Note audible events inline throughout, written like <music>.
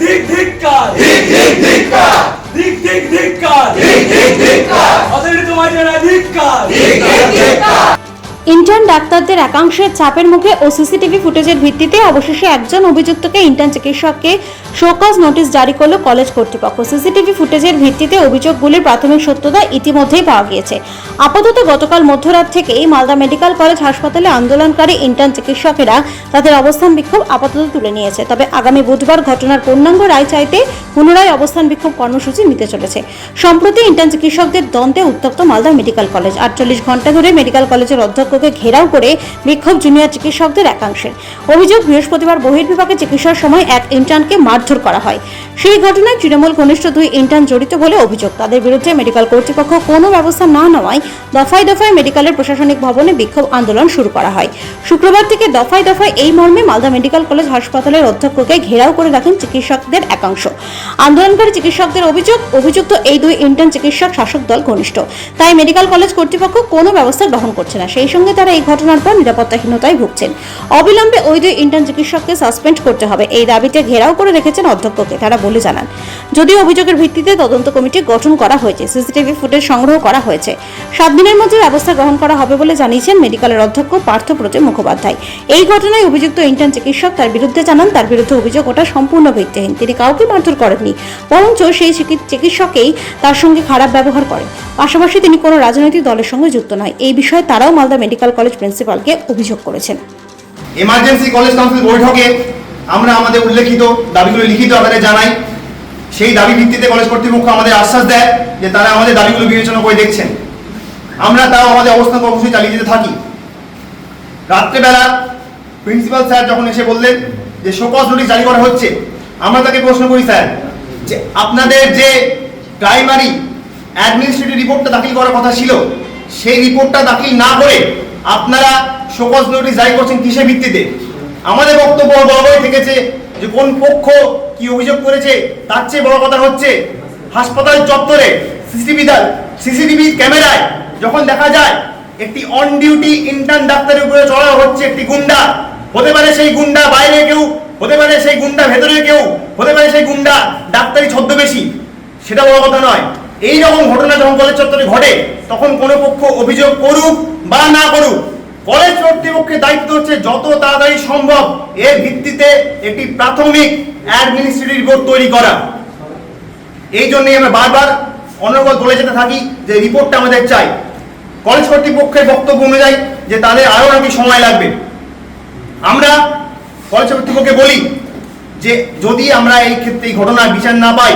ধিক ধিক্কার ধিক ধিক ধিক্কার ধিক ধিক ধিক্কার ধিক ধিক ধিক্কার তোমার জানা ধিক্কার ধিক ধিক ধিক্কার ইন্টার্ন ডাক্তারদের একাংশের চাপের মুখে ও সিসিটিভি ফুটেজের ভিত্তিতে অবশেষে একজন অভিযুক্তকে ইন্টার্ন চিকিৎসককে শোকজ নোটিশ জারি করল কলেজ কর্তৃপক্ষ। সিসিটিভি ফুটেজের ভিত্তিতে অভিযোগগুলির প্রাথমিক সত্যতা ইতিমধ্যেই পাওয়া গিয়েছে। আপাতত গতকাল মধ্যরাত থেকেই মালদা মেডিকেল কলেজ হাসপাতালে আন্দোলনকারী ইন্টার্ন চিকিৎসকেরা তাদের অবস্থান বিক্ষোভ আপাতত তুলে নিয়েছে। তবে আগামী বুধবার ঘটনার পূর্ণাঙ্গ রায় চাইতে পুনরায় অবস্থান বিক্ষোভ কর্মসূচি নিতে চলেছে। সম্প্রতি ইন্টার্ন চিকিৎসকদের দ্বন্দ্বে উত্তপ্ত মালদা মেডিকেল কলেজ। আটচল্লিশ ঘণ্টা ধরে মেডিকেল কলেজের অধ্যক্ষকে ঘেরাও করে বিক্ষোভ জুনিয়র চিকিৎসকদের একাংশের অভিযোগ, বৃহস্পতিবার বহির্বিভাগে চিকিৎসার সময় এক ইন্টার্নকে মারধর করা হয়। সেই ঘটনায় তৃণমূল ঘনিষ্ঠ দুই ইন্টার্ন জড়িত বলে অভিযোগ। তাদের বিরুদ্ধে মেডিকেল কর্তৃপক্ষ কোনো ব্যবস্থা না নেওয়ায় দফায় দফায় মেডিকেলের প্রশাসনিক ভবনে বিক্ষোভ আন্দোলন শুরু করা হয়। শুক্রবার থেকে দফায় দফায় এই মর্মে মালদা মেডিকেল কলেজ হাসপাতালের অধ্যক্ষকে ঘেরাও করে রাখেন চিকিৎসকদের একাংশ। আন্দোলনকারী চিকিৎসকদের অভিযোগ, অভিযুক্ত এই দুই ইন্টার্ন চিকিৎসক শাসক দল ঘনিষ্ঠ। তাই মেডিকেল কলেজ কর্তৃপক্ষ কোনো ব্যবস্থা গ্রহণ করছে না। সেই সঙ্গে তারা এই ঘটনার পর নিরাপত্তাহীনতায় ভুগছেন। অবিলম্বে ওই দুই ইন্টার্ন চিকিৎসককে সাসপেন্ড করতে হবে। এই দাবিতে ঘেরাও করে রেখেছেন অধ্যক্ষকে, তারা বলে জানান। যদিও অভিযোগের ভিত্তিতে তদন্ত কমিটি গঠন করা হয়েছে, সিসিটিভি ফুটেজ সংগ্রহ করা হয়েছে। সাত দিনের মধ্যে ব্যবস্থা গ্রহণ করা হবে বলে জানিয়েছেন মেডিকেলের অধ্যক্ষ পার্থ প্রতিম মুখোপাধ্যায়। এই ঘটনায় অভিযুক্ত ইন্টার্ন চিকিৎসক তার বিরুদ্ধে জানান, তার বিরুদ্ধে অভিযোগ ওটা সম্পূর্ণ ভিত্তিহীন। তিনি কাউকে মারধর করেননি। বরঞ্চ সেই চিকিৎসকেই তার সঙ্গে খারাপ ব্যবহার করেন। পাশাপাশি তিনি কোনো রাজনৈতিক দলের সঙ্গে যুক্ত নয়। এই বিষয়ে তারাও মালদা মেডিকেল কলেজ প্রিন্সিপালকে অভিযোগ করেছেন। এমার্জেন্সি কলেজ কাউন্সিল বৈঠকে আমরা আমাদের উল্লেখিত দাবিগুলো লিখিত আকারে জানাই। সেই দাবি ভিত্তিতে কলেজ কর্তৃপক্ষ আমাদের আশ্বাস দেয় যে তারা আমাদের দাবিগুলো বিবেচনা করে দেখছেন। আমরা তাও আমাদের অবস্থান কর্মসূচি চালিয়ে যেতে থাকি। রাত্রেবেলা প্রিন্সিপাল স্যার যখন এসে বললেন যে শোকজ নোটিশ জারি করা হচ্ছে আমরা তাকে প্রশ্ন করি, স্যার, যে আপনাদের যে প্রাইমারি অ্যাডমিনিস্ট্রেটিভ রিপোর্টটা দাখিল করার কথা ছিল, সেই রিপোর্টটা দাখিল না করে আপনারা শোকজ নোটিশ জারি করছেন কিসের ভিত্তিতে? আমাদের বক্তব্য বড়ই থেকেছে যে কোন পক্ষ কি অভিযোগ করেছে, তার চেয়ে বড় কথা হচ্ছে হাসপাতাল চত্বরে সিসিটিভি সিসিটিভি ক্যামেরায় যখন দেখা যায়, একটি অন ডিউটি ইন্টার্ন ডাক্তারের উপরে চড়া হচ্ছে একটি গুন্ডা। হতে পারে সেই গুন্ডা বাইরে কেউ, হতে পারে সেই গুন্ডা ভেতরে কেউ, হতে পারে সেই গুন্ডা ডাক্তারি ছদ্মবেশী, সেটা বড় কথা নয়। এই রকম ঘটনা যখন কলেজ চত্বরে ঘটে, তখন কোনো পক্ষ অভিযোগ করুক বা না করুক, কলেজ কর্তৃপক্ষের দায়িত্ব হচ্ছে যত তাড়াতাড়ি সম্ভব এর ভিত্তিতে একটি প্রাথমিক অ্যাডমিনিস্ট্রেটিভ রিপোর্ট তৈরি করা। এই জন্যই আমরা বারবার অনর্গল বলে যেতে থাকি যে রিপোর্টটা আমাদের চাই। কলেজ কর্তৃপক্ষের বক্তব্য অনুযায়ী যে তাদের আরও নাকি সময় লাগবে। আমরা কলেজ কর্তৃপক্ষকে বলি যে যদি আমরা এই ক্ষেত্রে এই ঘটনার বিচার না পাই,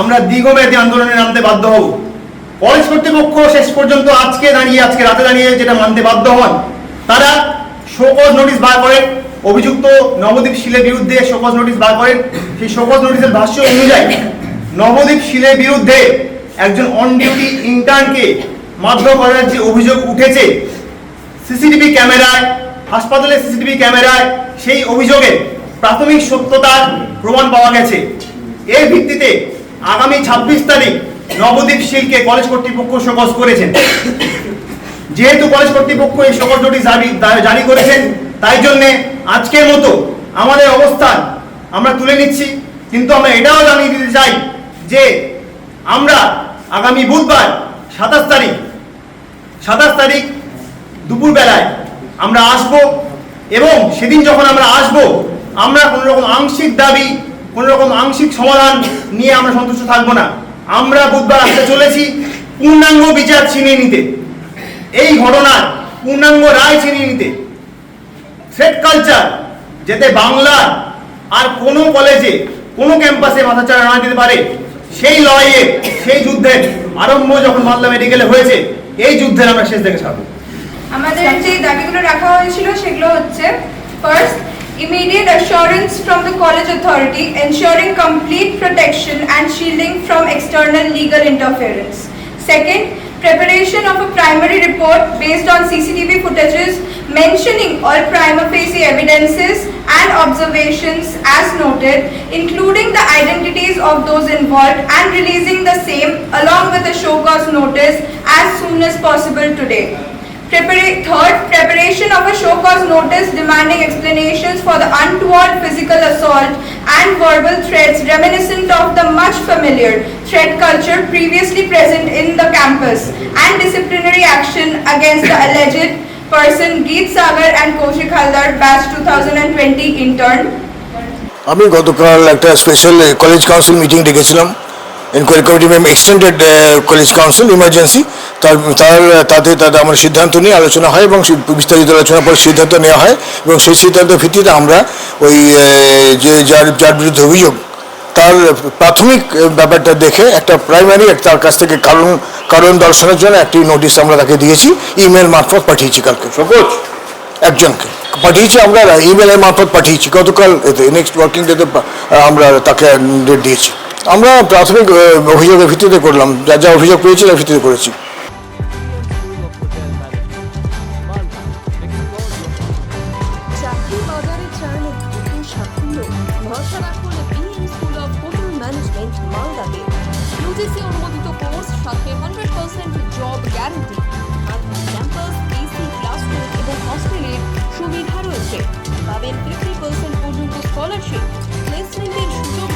আমরা দীর্ঘমেয়াদী আন্দোলনে নামতে বাধ্য হব। কলেজ কর্তৃপক্ষ শেষ পর্যন্ত আজকে দাঁড়িয়ে, আজকে রাতে দাঁড়িয়ে যেটা মানতে বাধ্য হন, তারা শোকজ নোটিশ বার করেন অভিযুক্ত নবদ্বীপ শিলের বিরুদ্ধে শোকজ নোটিশ বার করেন। সেই শোকজ নোটিশের ভাষ্য অনুযায়ী নবদ্বীপ শিলের বিরুদ্ধে একজন অন ডিউটি ইন্টার্নকে মারধর করার যে অভিযোগ উঠেছে, সিসিটিভি ক্যামেরায় হাসপাতালের সিসিটিভি ক্যামেরায় সেই অভিযোগের প্রাথমিক সত্যতার প্রমাণ পাওয়া গেছে। এর ভিত্তিতে আগামী ছাব্বিশ তারিখ নবদ্বীপ শীলকে কলেজ কর্তৃপক্ষ শোকজ করেছেন। যেহেতু কলেজ কর্তৃপক্ষ এই সকল নোটিশ জারি জারি করেছেন, তাই জন্যে আজকের মতো আমাদের অবস্থান আমরা তুলে নিচ্ছি। কিন্তু আমরা এটাও জানিয়ে দিতে চাই যে আমরা আগামী বুধবার সাতাশ তারিখ সাতাশ তারিখ দুপুরবেলায় আমরা আসব এবং সেদিন যখন আমরা আসব, আমরা কোনো রকম আংশিক দাবি কোনো রকম আংশিক সমাধান নিয়ে আমরা সন্তুষ্ট থাকব না। আমরা বুধবার আসতে চলেছি পূর্ণাঙ্গ বিচার ছিনিয়ে নিতে। এই ঘটনার পূর্ণাঙ্গ রায় ছিনিয়ে নিতে। থ্রেড কালচার যাতে বাংলার আর কোনো কলেজে কোনো ক্যাম্পাসে মাথাচাড়া না দিতে পারে, সেই লড়াইয়ে, সেই যুদ্ধের আরম্ভ যখন মালদা মেডিকেলে হয়েছে, এই যুদ্ধের আমরা শেষ দেখে ছাড়বো। আমাদের যে দাবিগুলো রাখা হয়েছিল সেগুলো হচ্ছে first immediate assurance from the college authority ensuring complete protection and shielding from external legal interference second preparation of a primary report based on cctv footages mentioning all prima facie evidences and observations as noted including the identities of those involved and releasing the same along with a show cause notice as soon as possible today Prepara- third, preparation of a show cause notice demanding explanations for the untoward physical assault and verbal threats reminiscent of the much familiar threat culture previously present in the campus and disciplinary action against the <coughs> alleged person Geet Sagar and Kaushik Haldar batch 2020 intern. আমি গতকাল একটা special college council meeting ডেকেছিলাম enquiry committee মেম extended college council emergency তার তার তাতে তাদের আমার সিদ্ধান্ত নিয়ে আলোচনা হয় এবং বিস্তারিত আলোচনার পর সিদ্ধান্ত নেওয়া হয় এবং সেই সিদ্ধান্তের ভিত্তিতে আমরা ওই যে যার যার বিরুদ্ধে অভিযোগ তার প্রাথমিক ব্যাপারটা দেখে একটা প্রাইমারি তার কাছ থেকে কারণ কারণ দর্শনের জন্য একটি নোটিশ আমরা তাকে দিয়েছি ইমেল মারফত পাঠিয়েছি কালকে। সকোচ একজনকে পাঠিয়েছি আমরা ইমেলের মারফত পাঠিয়েছি। গতকাল এতে নেক্সট ওয়ার্কিং ডেতে আমরা তাকে ডেট দিয়েছি। আমরা প্রাথমিক অভিযোগের ভিত্তিতে করলাম, যা যা অভিযোগ পেয়েছি তার ভিত্তিতে করেছি। সুবিধা রয়েছে। পাবেন ফিফটি পার্সেন্ট পর্যন্ত স্কলারশিপ প্লেসমেন্টের সুযোগ